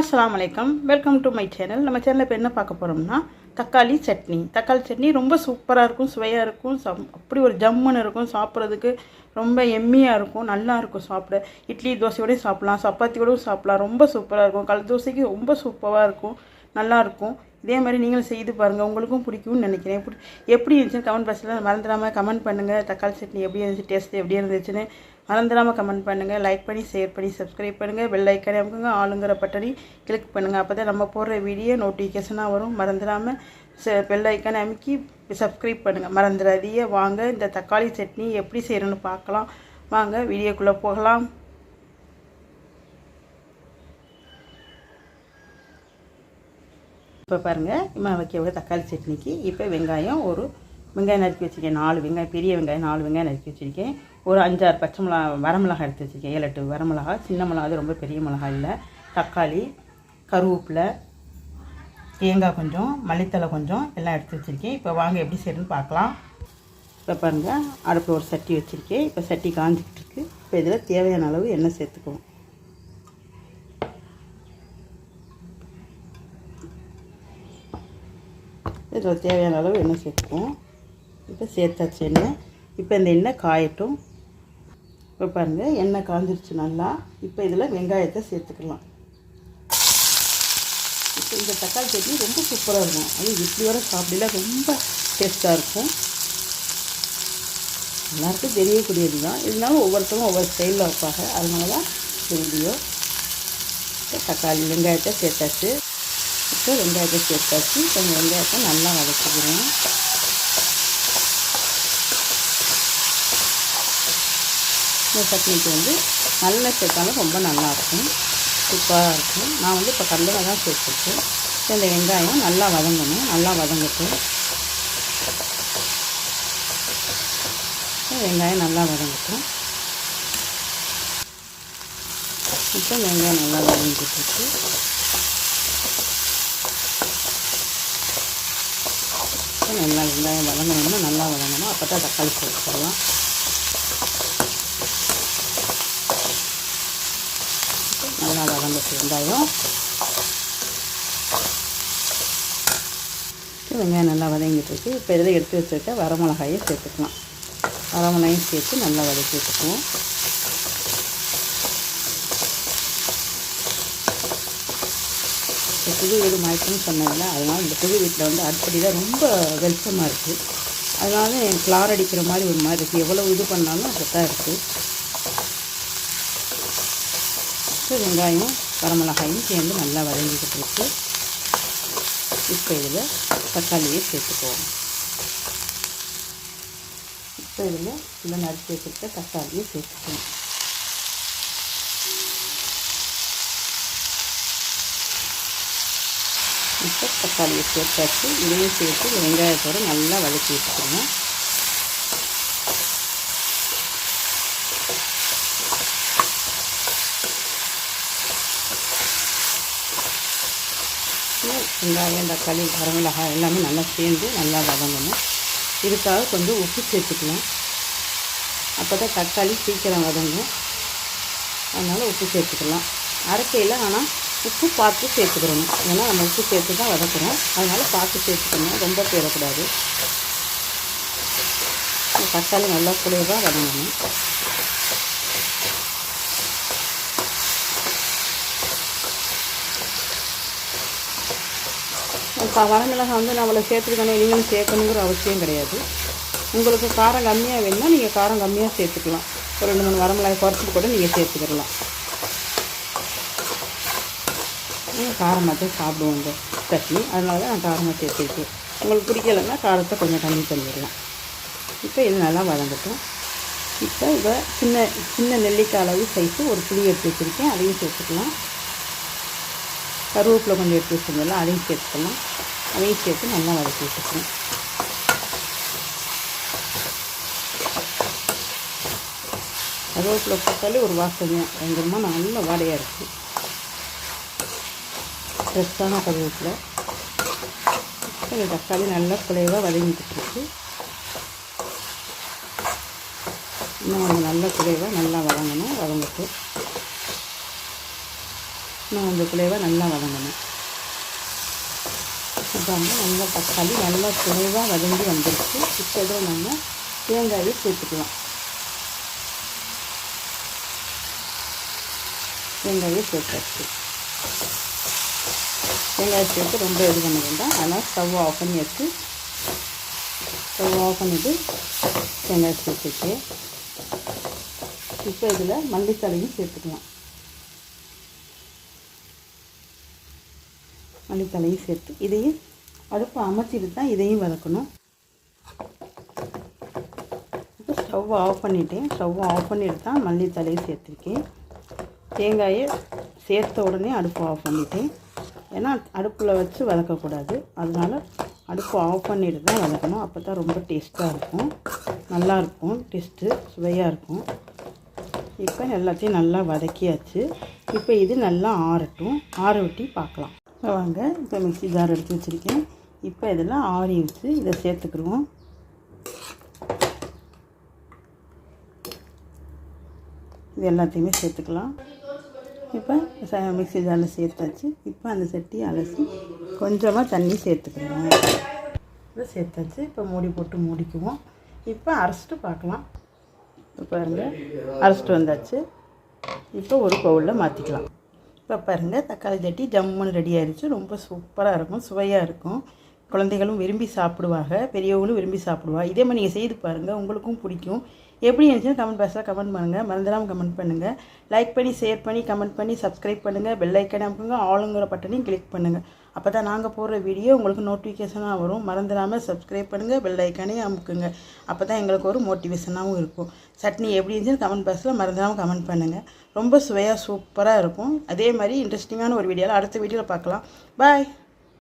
அஸ்லாம் வலைக்கம் welcome to my channel நம்ம சேனலில் இப்போ என்ன பார்க்க போகிறோம்னா தக்காளி சட்னி. தக்காளி சட்னி ரொம்ப சூப்பராக இருக்கும் சுவையாக இருக்கும் சம் அப்படி ஒரு ஜம்முன்னு இருக்கும் சாப்பிட்றதுக்கு ரொம்ப எம்மியாக இருக்கும் நல்லா இருக்கும் சாப்பிட. இட்லி தோசையோடய சாப்பிட்லாம் சப்பாத்தி கூட சாப்பிட்லாம் ரொம்ப சூப்பராக இருக்கும். கல் தோசைக்கு ரொம்ப சூப்பராக இருக்கும் நல்லாயிருக்கும் இதே மாதிரி நீங்களும் செய்து பாருங்கள் உங்களுக்கும் பிடிக்கும்னு நினைக்கிறேன். எப்படி எப்படி இருந்துச்சுன்னு கமெண்ட் பாக்ஸில் மறந்துடாமல் கமெண்ட் பண்ணுங்கள் தக்காளி சட்னி எப்படி இருந்துச்சு டேஸ்ட் எப்படி இருந்துச்சுன்னு. மறந்துடாமல் கமெண்ட் பண்ணுங்கள் லைக் பண்ணி ஷேர் பண்ணி சப்ஸ்கிரைப் பண்ணுங்கள் பெல் ஐக்கனை அமுக்குங்க ஆளுங்கிற பட்டனை கிளிக் பண்ணுங்கள் அப்போ தான் நம்ம போடுற வீடியோ நோட்டிஃபிகேஷனாக வரும். மறந்துடாமல் பெல் ஐக்கனை அமுக்கி சப்ஸ்கிரைப் பண்ணுங்கள் மறந்துடாதீங்க. வாங்க இந்த தக்காளி சட்னி எப்படி செய்யணும்னு பார்க்கலாம். வாங்க வீடியோக்குள்ளே போகலாம். இப்போ பாருங்கள் இம்மா வைக்க தக்காளி சட்னிக்கு இப்போ வெங்காயம் ஒரு வெங்காயம் நறுக்கி வச்சுருக்கேன் நாலு வெங்காயம் பெரிய வெங்காயம் நாலு வெங்காயம் நறுக்கி வச்சுருக்கேன். ஒரு அஞ்சாறு பச்சை மிளகா வரமிளகா எடுத்து வச்சுருக்கேன் ஏழு எட்டு வரமிளகா சின்ன மிளகா அது ரொம்ப பெரிய மிளகா இல்லை. தக்காளி கருவேப்பிலை தேங்காய் கொஞ்சம் மல்லித்தலை கொஞ்சம் எல்லாம் எடுத்து வச்சுருக்கேன். இப்போ வாங்க எப்படி செய்யணும்னு பார்க்கலாம். இப்போ பாருங்கள் அடுப்பில் ஒரு சட்டி வச்சுருக்கேன். இப்போ சட்டி காஞ்சிக்கிட்டு இருக்குது இப்போ இதில் தேவையான அளவு எண்ணெய் சேர்த்துக்குவோம். இதில் தேவையான அளவு எண்ணெய் சேர்த்துக்குவோம். இப்போ சேர்த்தாச்சு எண்ணெய் இப்போ இந்த எண்ணெய் காயட்டும். இப்போ பாருங்கள் எண்ணெய் காஞ்சிருச்சு நல்லா. இப்போ இதில் வெங்காயத்தை சேர்த்துக்கலாம். இப்போ இந்த தக்காளி சட்னி ரொம்ப சூப்பராக இருக்கும். அதுவும் இட்லியோட சாப்பிடல ரொம்ப டேஸ்ட்டாக இருக்கும். எல்லாருக்கும் தெரியக்கூடியது தான். இருந்தாலும் ஒவ்வொருத்தரும் ஒவ்வொரு ஸ்டைலில் வைப்பாங்க. அதனால தான் இந்த வீடியோ. தக்காளி வெங்காயத்தை சேர்த்தாச்சு. இப்போ வெங்காயத்தை சேர்த்தாச்சு. கொஞ்சம் வெங்காயத்தை நல்லா வதக்கிக்கிறேன். இந்த சட்னிக்கு வந்து நல்லெண்ணெய் சேர்த்தாலும் ரொம்ப நல்லாயிருக்கும். சூப்பராக இருக்கும் நான் வந்து இப்போ கடலை தான் சேர்த்துருக்கேன். இந்த வெங்காயம் நல்லா வதங்கணும். நல்லா வதங்கட்டும். வெங்காயம் நல்லா வதங்கட்டும். இப்போ வெங்காயம் நல்லா வதங்கிட்டு இப்போ நல்லா வெங்காயம் வதங்கணும்னா நல்லா வதங்கணும். அப்போ தான் தக்காளி சேர்த்துக்கலாம் நம்மளுக்கு வெங்காயம் வெங்காயம் நல்லா வதங்கிட்டு இருக்குது இப்போ இதில் எடுத்து வச்சுருக்க வரமிளகாயை சேர்த்துக்கலாம். வரமிளகாயும் சேர்த்து நல்லா வதக்கி வச்சுக்குவோம். இப்போ புது வீடு மாய்ட்டுன்னு சொன்னதில்ல அதனால் இந்த புது வீட்டில் வந்து அடுப்படி தான் ரொம்ப வெளிச்சமாக இருக்குது அதனால என் கிளார் அடிக்கிற மாதிரி ஒரு மாதிரி இருக்குது எவ்வளோ இது பண்ணாலும் அப்படித்தான் இருக்குது இப்போ வெங்காயம் வரமிளகாயும் சேர்ந்து நல்லா வதங்கிக்கிட்டு இருக்கு இப்போ இதில் தக்காளியை சேர்த்துக்குவோம். இப்போ இதில் இந்த நறுக்கி வச்சுருக்க தக்காளியை சேர்த்துக்கணும் இப்போ தக்காளியை சேர்த்தாச்சு. இதையும் சேர்த்து வெங்காயத்தோடு நல்லா வதக்கி வச்சுக்கணும் வெங்காயம் தக்காளி வரமிளகாய் எல்லாமே நல்லா சேர்ந்து நல்லா வதங்கணும். இதுக்காக கொஞ்சம் உப்பு சேர்த்துக்கலாம். அப்போ தான் தக்காளி சீக்கிரம் வதங்கும். அதனால் உப்பு சேர்த்துக்கலாம். அரைக்கையில் ஆனால் உப்பு பார்த்து சேர்த்துக்கிறணும் ஏன்னா நம்ம உப்பு சேர்த்து தான் வதக்குறோம். அதனால் பார்த்து சேர்த்துக்கணும். ரொம்ப போயிடக்கூடாது தக்காளி நல்லா குளிர்தான் வதங்கணும். வரமிளகாய் வந்து நம்மளை சேர்த்துக்கணும் நீங்களும் சேர்க்கணுங்கிற அவசியம் கிடையாது. உங்களுக்கு காரம் கம்மியாக வேணும்னா நீங்கள் காரம் கம்மியாக சேர்த்துக்கலாம். ஒரு ரெண்டு மூணு வரமிளகாய் குறைச்சிட்டு கூட நீங்கள் சேர்த்துக்கிடலாம் காரமாக தான் சாப்பிடுவோங்க சட்னி. அதனால தான் நான் காரமாக சேர்த்துருக்கேன் உங்களுக்கு பிடிக்கலைன்னா காரத்தை கொஞ்சம் கம்மி பண்ணிடலாம். இப்போ இது நல்லா வதங்கட்டும். இப்போ இதை சின்ன சின்ன நெல்லிக்காய் அளவு சைஸு ஒரு புளி எடுத்து வச்சுருக்கேன். அதையும் சேர்த்துக்கலாம். கருவேப்பிலை கொஞ்சம் எடுத்து வச்சுருந்தோம்ல அதையும் சேர்த்துக்கலாம். அதையும் சேர்த்து நல்லா வதக்கி விட்டுக்கணும் கருவேப்பிலை போட்டாலே ஒரு வாசனை பயங்கரமாக நல்ல வாடையாக இருக்குது ஃப்ரெஷ்ஷான கருவேப்பிலை. இந்த தக்காளி நல்லா குலைவாக வதங்கிட்டு இருக்கு. இன்னும் கொஞ்சம் நல்ல குலைவாக நல்லா வதங்கணும் வதங்கிட்டு இன்னும் கொஞ்சம் குலைவாக நல்லா வதங்கணும். இப்போ வந்து நல்லா தக்காளி நல்லா குறைவாக வதங்கி வந்துருச்சு. இப்போ இதில் நம்ம தேங்காயை சேர்த்துக்கலாம். தேங்காயை சேர்த்தாச்சு. தேங்காய் சேர்த்து ரொம்ப இது பண்ண வேண்டாம். அதனால் ஸ்டவ் ஆஃப் பண்ணி வச்சு ஸ்டவ் ஆஃப் பண்ணிவிட்டு தேங்காய் சேர்த்துட்டு இப்போ இதில் மல்லித்தலையும் சேர்த்துக்கலாம். மல்லித்தலையும் சேர்த்து இதையும் அடுப்பை அமைச்சிட்டு தான் இதையும் வதக்கணும். இப்போ ஸ்டவ் ஆஃப் பண்ணிட்டேன். ஸ்டவ் ஆஃப் பண்ணிட்டு தான் மல்லித்தலையும் சேர்த்துருக்கேன். தேங்காயை சேர்த்த உடனே அடுப்பு ஆஃப் பண்ணிட்டேன். ஏன்னா அடுப்பில் வச்சு வதக்கக்கூடாது. அதனால் அடுப்பு ஆஃப் பண்ணிட்டு தான் வதக்கணும். அப்போ தான் ரொம்ப டேஸ்ட்டாக இருக்கும். நல்லாயிருக்கும் டேஸ்ட்டு சுவையாக இருக்கும். இப்போ எல்லாத்தையும் நல்லா வதக்கியாச்சு. இப்போ இது நல்லா ஆறட்டும். ஆற விட்டி பார்க்கலாம். இப்போ வாங்க இப்போ மிக்ஸி ஜார் எடுத்து வச்சுருக்கேன். இப்போ இதெல்லாம் ஆறி வச்சு இதை சேர்த்துக்கிடுவோம். இது எல்லாத்தையுமே சேர்த்துக்கலாம். இப்போ ச மிக்ஸி ஜாரில் சேர்த்தாச்சு. இப்போ அந்த சட்டியை அலசி கொஞ்சமாக தண்ணி சேர்த்துக்கிறோம் இதை சேர்த்தாச்சு. இப்போ மூடி போட்டு மூடிக்குவோம். இப்போ அரைச்சிட்டு பார்க்கலாம். இப்போ பாருங்கள் அரைச்சிட்டு வந்தாச்சு. இப்போ ஒரு பவுலில் மாற்றிக்கலாம் இப்போ பாருங்கள் தக்காளி சட்டி ஜம்முன்னு ரெடி ஆயிடுச்சு ரொம்ப சூப்பராக இருக்கும் சுவையாக இருக்கும். குழந்தைகளும் விரும்பி சாப்பிடுவாங்க பெரியவங்களும் விரும்பி சாப்பிடுவாங்க. இதே மாதிரி நீங்கள் செய்து பாருங்கள் உங்களுக்கும் பிடிக்கும். எப்படி இருந்துச்சுன்னா கமெண்ட் பாக்ஸில் கமெண்ட் பண்ணுங்கள் மறந்துடாமல் கமெண்ட் பண்ணுங்கள் லைக் பண்ணி ஷேர் பண்ணி கமெண்ட் பண்ணி சப்ஸ்கிரைப் பண்ணுங்கள் பெல் ஐக்கன் அமுக்குங்க. ஆளுங்கிற பட்டனையும் கிளிக் பண்ணுங்கள் அப்போ தான் நாங்கள் போடுற வீடியோ உங்களுக்கு நோட்டிஃபிகேஷனாக வரும். மறந்துடாமல் சப்ஸ்கிரைப் பண்ணுங்கள் பெல் ஐக்கானையும் அமுக்குங்க. அப்போ தான் எங்களுக்கு ஒரு மோட்டிவேஷனாகவும் இருக்கும். சட்னி எப்படி இருந்துச்சுன்னு கமெண்ட் பாக்ஸில் மறந்துடாமல் கமெண்ட் பண்ணுங்கள் ரொம்ப சுவையாக சூப்பராக இருக்கும். அதே மாதிரி இன்ட்ரெஸ்டிங்கான ஒரு வீடியோவில் அடுத்த வீடியோவில் பார்க்கலாம். பாய்